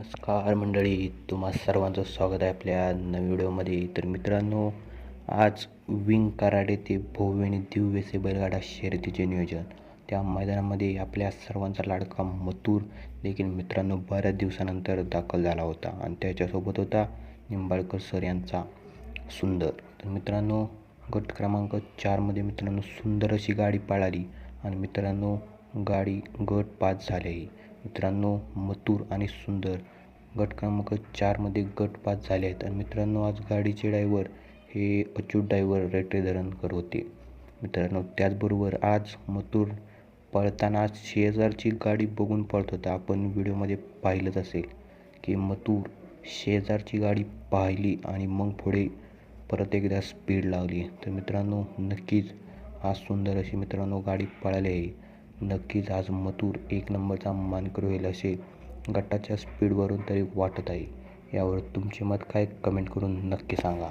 नमस्कार मंडळी तुम्हा सर्वांचं स्वागत आहे आपल्या नवीन व्हिडिओमध्ये. तर मित्रांनो आज विंग कराडे ते भव्य आणि दिव्यसे बैलगाडा शर्यतीचे नियोजन. त्या मैदानामध्ये आपल्या सर्वांचा लाडका मथुर देखील मित्रांनो बऱ्याच दिवसानंतर दाखल झाला होता आणि त्याच्यासोबत होता निंबाळकर सर यांचा सुंदर. तर मित्रांनो गट क्रमांक चारमध्ये मित्रांनो सुंदर अशी गाडी पळाली आणि मित्रांनो गाडी गट पास झालेही मित्रांनो मथुर आणि सुंदर गट क्रमांक चारमध्ये गट पाच झाले आहेत. आणि मित्रांनो आज गाडीचे ड्रायव्हर हे अच्युत ड्रायव्हर रेटे धरणकर होते. मित्रांनो त्याचबरोबर आज मथुर पळताना आज शेजारची गाडी बघून पळत होता. आपण व्हिडिओमध्ये पाहिलंच असेल की मथुर शेजारची गाडी पाहिली आणि मग पुढे परत एकदा स्पीड लावली. तर मित्रांनो नक्कीच आज सुंदर अशी मित्रांनो गाडी पळाली आहे. नक्कीच आज मथुर एक नंबरचा मानकर होईल असे गटाच्या स्पीडवरून तरी वाटत आहे. यावर तुमचे मत काय? कमेंट करून नक्की सांगा.